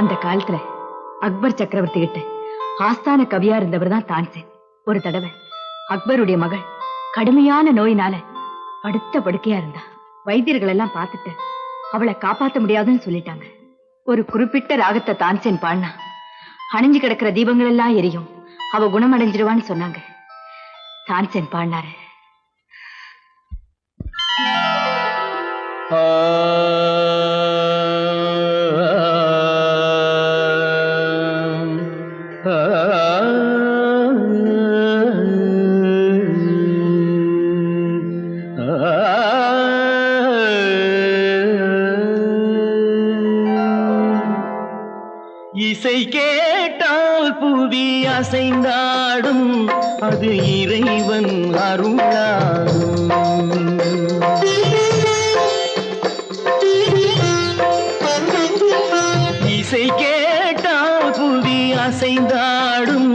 அந்த காலத்துல அக்பர் சக்கரவர்த்தி கிட்ட ஆஸ்தான கவியா இருந்தவர் தான் தான்சேன் ஒரு தடவை அக்பருடைய மகள் கடுமையான நோயினால படுத்த படுக்கையா இருந்தா. வைத்தியர்கள் எல்லாம் பார்த்துட்டு அவளை காப்பாத்த முடியாதுன்னு சொல்லிட்டாங்க. ஒரு குறிப்பிட்ட ராகத்தை தான்சேன் பாடினா அணிஞ்சு கிடக்கிற தீபங்கள் எல்லாம் எரியும். அவ குணமடைஞ்சிருவான்னு சொன்னாங்க. தான்சேன் பாடினாரு. இசை கேட்டால் புவி அசைந்தாடும் அது இறைவன் அருளாகும். இசை கேட்டால் புவி அசைந்தாடும்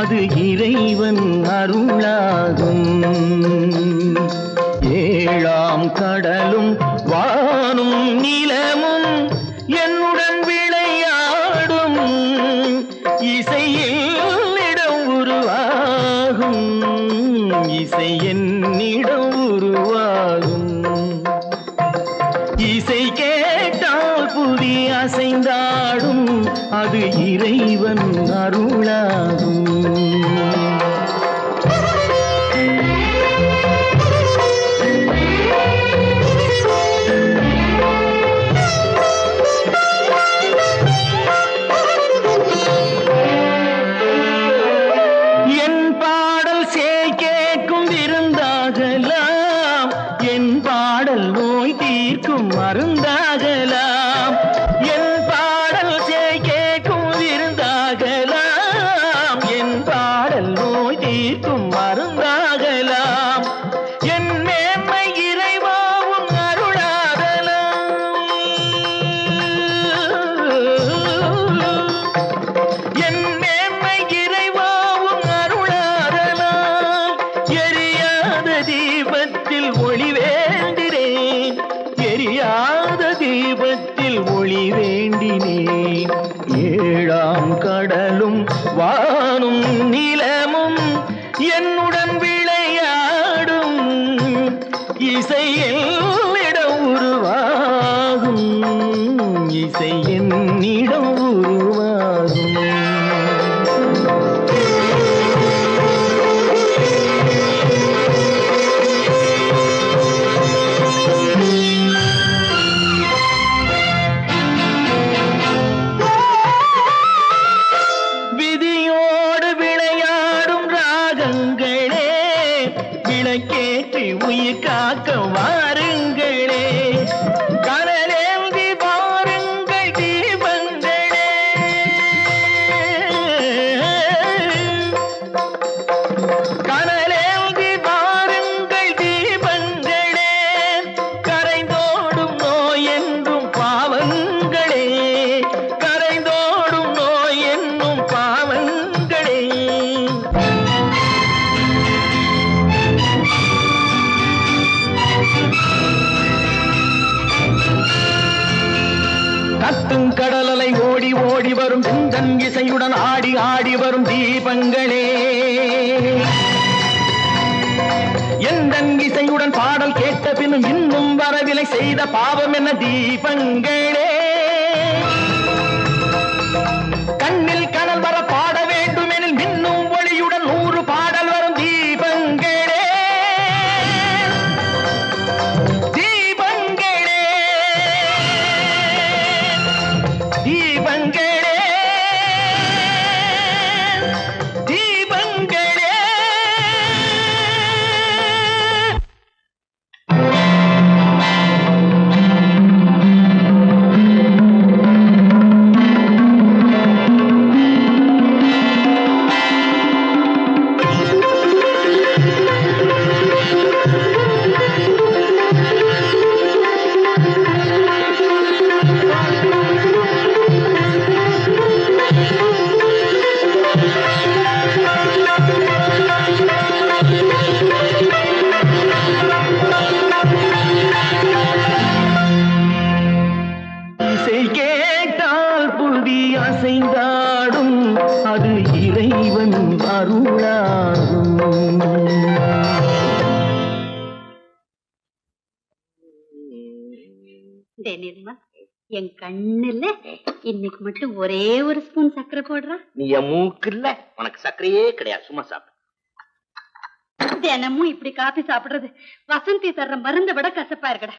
அது இறைவன் அருளாகும். ஏழாம் கடலும் வானும் நிலமும் என்னுடன் இசை என்னிடம் உருவாகும். இசை கேட்டால் புதி அசைந்தாடும் அது இறைவன் அருளாகும். தீபத்தில் ஒளி வேண்டினேன். எரியாத தீபத்தில் ஒளி வேண்டினேன். ஏழாம் கடலும் வானும் நிலமும் 一个 கத்தும் கடலலை ஓடி ஓடி வரும் செந்தன் இசையுடன் ஆடி ஆடி வரும் தீபங்களே. எந்தன் இசையுடன் பாடல் கேட்ட பின்னும் இன்னும் வரவில்லை செய்த பாவம் என்ன தீபங்களே. தீபங்களே தீபங்களே நிர்மல் என் கண்ணுல இன்னைக்கு மட்டும் ஒரே ஒரு ஸ்பூன் சர்க்கரை போடுறா. நீ என் மூக்கு இல்ல உனக்கு சர்க்கரையே கிடையாது சும்மா சாப்பிடு. தினமும் இப்படி காபி சாப்பிடுறது. வசந்தி தர்ற மருந்தை விட கசப்பா இருக்கடா.